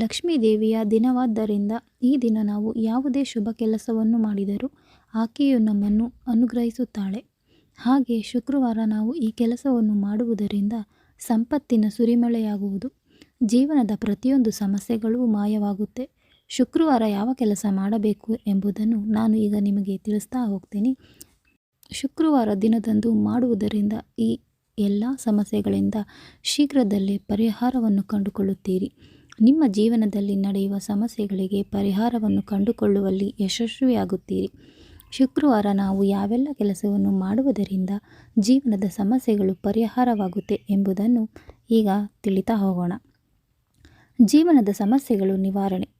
ಲಕ್ಷ್ಮೀ ದೇವಿಯ ದಿನವಾದ್ದರಿಂದ ಈ ದಿನ ನಾವು ಯಾವುದೇ ಶುಭ ಕೆಲಸವನ್ನು ಮಾಡಿದರೂ ಆಕೆಯು ನಮ್ಮನ್ನು ಅನುಗ್ರಹಿಸುತ್ತಾಳೆ. ಹಾಗೆ ಶುಕ್ರವಾರ ನಾವು ಈ ಕೆಲಸವನ್ನು ಮಾಡುವುದರಿಂದ ಸಂಪತ್ತಿನ ಸುರಿಮಳೆಯಾಗುವುದು, ಜೀವನದ ಪ್ರತಿಯೊಂದು ಸಮಸ್ಯೆಗಳೂ ಮಾಯವಾಗುತ್ತೆ. ಶುಕ್ರವಾರ ಯಾವ ಕೆಲಸ ಮಾಡಬೇಕು ಎಂಬುದನ್ನು ನಾನು ಈಗ ನಿಮಗೆ ತಿಳಿಸ್ತಾ ಹೋಗ್ತೀನಿ. ಶುಕ್ರವಾರ ದಿನದಂದು ಮಾಡುವುದರಿಂದ ಈ ಎಲ್ಲ ಸಮಸ್ಯೆಗಳಿಂದ ಶೀಘ್ರದಲ್ಲೇ ಪರಿಹಾರವನ್ನು ಕಂಡುಕೊಳ್ಳುತ್ತೀರಿ. ನಿಮ್ಮ ಜೀವನದಲ್ಲಿ ನಡೆಯುವ ಸಮಸ್ಯೆಗಳಿಗೆ ಪರಿಹಾರವನ್ನು ಕಂಡುಕೊಳ್ಳುವಲ್ಲಿ ಯಶಸ್ವಿಯಾಗುತ್ತೀರಿ. ಶುಕ್ರವಾರ ನಾವು ಯಾವೆಲ್ಲ ಕೆಲಸವನ್ನು ಮಾಡುವುದರಿಂದ ಜೀವನದ ಸಮಸ್ಯೆಗಳು ಪರಿಹಾರವಾಗುತ್ತೆ ಎಂಬುದನ್ನು ಈಗ ತಿಳಿತಾ ಹೋಗೋಣ. ಜೀವನದ ಸಮಸ್ಯೆಗಳು ನಿವಾರಣೆ.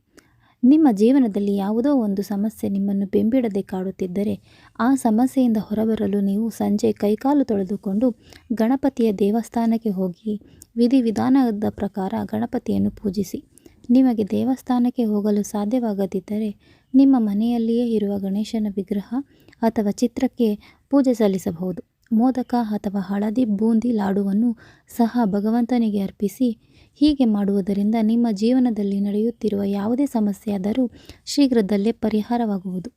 ನಿಮ್ಮ ಜೀವನದಲ್ಲಿ ಯಾವುದೋ ಒಂದು ಸಮಸ್ಯೆ ನಿಮ್ಮನ್ನು ಬೆಂಬಿಡದೆ ಕಾಡುತ್ತಿದ್ದರೆ, ಆ ಸಮಸ್ಯೆಯಿಂದ ಹೊರಬರಲು ನೀವು ಸಂಜೆ ಕೈಕಾಲು ತೊಳೆದುಕೊಂಡು ಗಣಪತಿಯ ದೇವಸ್ಥಾನಕ್ಕೆ ಹೋಗಿ ವಿಧಿವಿಧಾನದ ಪ್ರಕಾರ ಗಣಪತಿಯನ್ನು ಪೂಜಿಸಿ. ನಿಮಗೆ ದೇವಸ್ಥಾನಕ್ಕೆ ಹೋಗಲು ಸಾಧ್ಯವಾಗದಿದ್ದರೆ, ನಿಮ್ಮ ಮನೆಯಲ್ಲಿಯೇ ಇರುವ ಗಣೇಶನ ವಿಗ್ರಹ ಅಥವಾ ಚಿತ್ರಕ್ಕೆ ಪೂಜೆ ಸಲ್ಲಿಸಬಹುದು. ಮೋದಕ ಅಥವಾ ಹಳದಿ ಬೂಂದಿ ಲಾಡುವನ್ನು ಸಹ ಭಗವಂತನಿಗೆ ಅರ್ಪಿಸಿ ಹೀಗೆ ಮಾಡುವುದರಿಂದ ನಿಮ್ಮ ಜೀವನದಲ್ಲಿ ನಡೆಯುತ್ತಿರುವ ಯಾವುದೇ ಸಮಸ್ಯೆಯಾದರೂ ಶೀಘ್ರದಲ್ಲೇ ಪರಿಹಾರವಾಗುವುದು.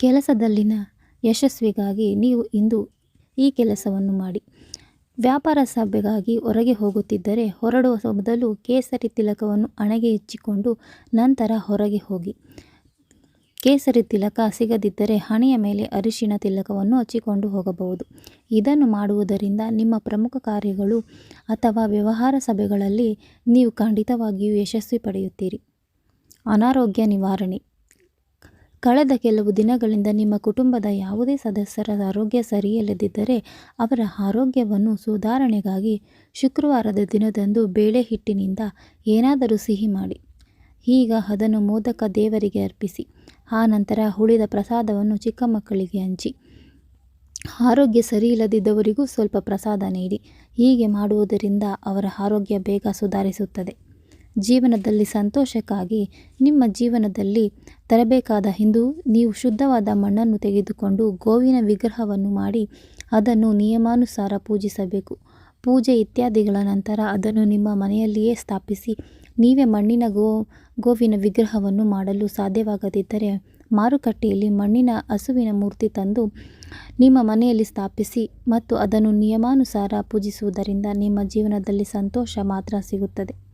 ಕೆಲಸದಲ್ಲಿನ ಯಶಸ್ವಿಗಾಗಿ ನೀವು ಇಂದು ಈ ಕೆಲಸವನ್ನು ಮಾಡಿ. ವ್ಯಾಪಾರ ಸಭೆಗಾಗಿ ಹೊರಗೆ ಹೋಗುತ್ತಿದ್ದರೆ ಹೊರಡುವ ಮೊದಲು ಕೇಸರಿ ತಿಲಕವನ್ನು ಹಣೆಗೆ ಹೆಚ್ಚಿಕೊಂಡು ನಂತರ ಹೊರಗೆ ಹೋಗಿ. ಕೇಸರಿ ತಿಲಕ ಸಿಗದಿದ್ದರೆ ಹಣೆಯ ಮೇಲೆ ಅರಿಶಿನ ತಿಲಕವನ್ನು ಹಚ್ಚಿಕೊಂಡು ಹೋಗಬಹುದು. ಇದನ್ನು ಮಾಡುವುದರಿಂದ ನಿಮ್ಮ ಪ್ರಮುಖ ಕಾರ್ಯಗಳು ಅಥವಾ ವ್ಯವಹಾರ ಸಭೆಗಳಲ್ಲಿ ನೀವು ಖಂಡಿತವಾಗಿಯೂ ಯಶಸ್ವಿ ಪಡೆಯುತ್ತೀರಿ. ಅನಾರೋಗ್ಯ ನಿವಾರಣೆ. ಕಳೆದ ಕೆಲವು ದಿನಗಳಿಂದ ನಿಮ್ಮ ಕುಟುಂಬದ ಯಾವುದೇ ಸದಸ್ಯರ ಆರೋಗ್ಯ ಸರಿಯಲ್ಲದಿದ್ದರೆ ಅವರ ಆರೋಗ್ಯವನ್ನು ಸುಧಾರಣೆಗಾಗಿ ಶುಕ್ರವಾರದ ದಿನದಂದು ಬೇಳೆ ಹಿಟ್ಟಿನಿಂದ ಏನಾದರೂ ಸಿಹಿ ಮಾಡಿ. ಈಗ ಅದನ್ನು ಮೋದಕ ದೇವರಿಗೆ ಅರ್ಪಿಸಿ. ಆ ನಂತರ ಉಳಿದ ಪ್ರಸಾದವನ್ನು ಚಿಕ್ಕ ಮಕ್ಕಳಿಗೆ ಹಂಚಿ, ಆರೋಗ್ಯ ಸರಿಯಿಲ್ಲದಿದ್ದವರಿಗೂ ಸ್ವಲ್ಪ ಪ್ರಸಾದ ನೀಡಿ, ಹೀಗೆ ಮಾಡುವುದರಿಂದ ಅವರ ಆರೋಗ್ಯ ಬೇಗ ಸುಧಾರಿಸುತ್ತದೆ. ಜೀವನದಲ್ಲಿ ಸಂತೋಷಕ್ಕಾಗಿ ನಿಮ್ಮ ಜೀವನದಲ್ಲಿ ತರಬೇಕಾದ ಹಿಂದೂ, ನೀವು ಶುದ್ಧವಾದ ಮಣ್ಣನ್ನು ತೆಗೆದುಕೊಂಡು ಗೋವಿನ ವಿಗ್ರಹವನ್ನು ಮಾಡಿ ಅದನ್ನು ನಿಯಮಾನುಸಾರ ಪೂಜಿಸಬೇಕು. ಪೂಜೆ ಇತ್ಯಾದಿಗಳ ನಂತರ ಅದನ್ನು ನಿಮ್ಮ ಮನೆಯಲ್ಲಿಯೇ ಸ್ಥಾಪಿಸಿ ನೀವೇ ಮಣ್ಣಿನ ಗೋ, ಗೋವಿನ ವಿಗ್ರಹವನ್ನು ಮಾಡಲು ಸಾಧ್ಯವಾಗದಿದ್ದರೆ ಮಾರುಕಟ್ಟೆಯಲ್ಲಿ ಮಣ್ಣಿನ ಹಸುವಿನ ಮೂರ್ತಿ ತಂದು ನಿಮ್ಮ ಮನೆಯಲ್ಲಿ ಸ್ಥಾಪಿಸಿ ಮತ್ತು ಅದನ್ನು ನಿಯಮಾನುಸಾರ ಪೂಜಿಸುವುದರಿಂದ ನಿಮ್ಮ ಜೀವನದಲ್ಲಿ ಸಂತೋಷ ಮಾತ್ರ ಸಿಗುತ್ತದೆ.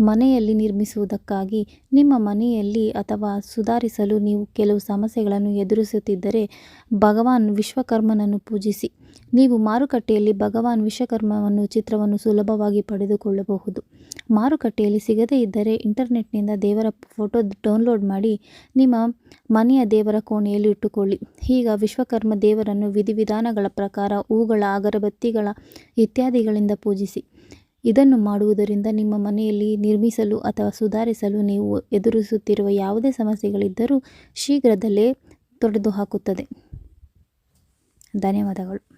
ಮನೆಯಲ್ಲಿ ನಿರ್ಮಿಸುವುದಕ್ಕಾಗಿ ನಿಮ್ಮ ಮನೆಯಲ್ಲಿ ಅಥವಾ ಸುಧಾರಿಸಲು ನೀವು ಕೆಲವು ಸಮಸ್ಯೆಗಳನ್ನು ಎದುರಿಸುತ್ತಿದ್ದರೆ ಭಗವಾನ್ ವಿಶ್ವಕರ್ಮನನ್ನು ಪೂಜಿಸಿ. ನೀವು ಮಾರುಕಟ್ಟೆಯಲ್ಲಿ ಭಗವಾನ್ ವಿಶ್ವಕರ್ಮವನ್ನು ಚಿತ್ರವನ್ನು ಸುಲಭವಾಗಿ ಪಡೆದುಕೊಳ್ಳಬಹುದು. ಮಾರುಕಟ್ಟೆಯಲ್ಲಿ ಸಿಗದೇ ಇದ್ದರೆ ಇಂಟರ್ನೆಟ್ನಿಂದ ದೇವರ ಫೋಟೋ ಡೌನ್ಲೋಡ್ ಮಾಡಿ ನಿಮ್ಮ ಮನೆಯ ದೇವರ ಕೋಣೆಯಲ್ಲಿ ಇಟ್ಟುಕೊಳ್ಳಿ. ಈಗ ವಿಶ್ವಕರ್ಮ ದೇವರನ್ನು ವಿಧಿವಿಧಾನಗಳ ಪ್ರಕಾರ ಹೂಗಳ, ಅಗರಬತ್ತಿಗಳ ಇತ್ಯಾದಿಗಳಿಂದ ಪೂಜಿಸಿ. ಇದನ್ನು ಮಾಡುವುದರಿಂದ ನಿಮ್ಮ ಮನೆಯಲ್ಲಿ ನಿರ್ಮಿಸಲು ಅಥವಾ ಸುಧಾರಿಸಲು ನೀವು ಎದುರಿಸುತ್ತಿರುವ ಯಾವುದೇ ಸಮಸ್ಯೆಗಳಿದ್ದರೂ ಶೀಘ್ರದಲ್ಲೇ ತೊಡೆದು ಹಾಕುತ್ತದೆ ಧನ್ಯವಾದಗಳು.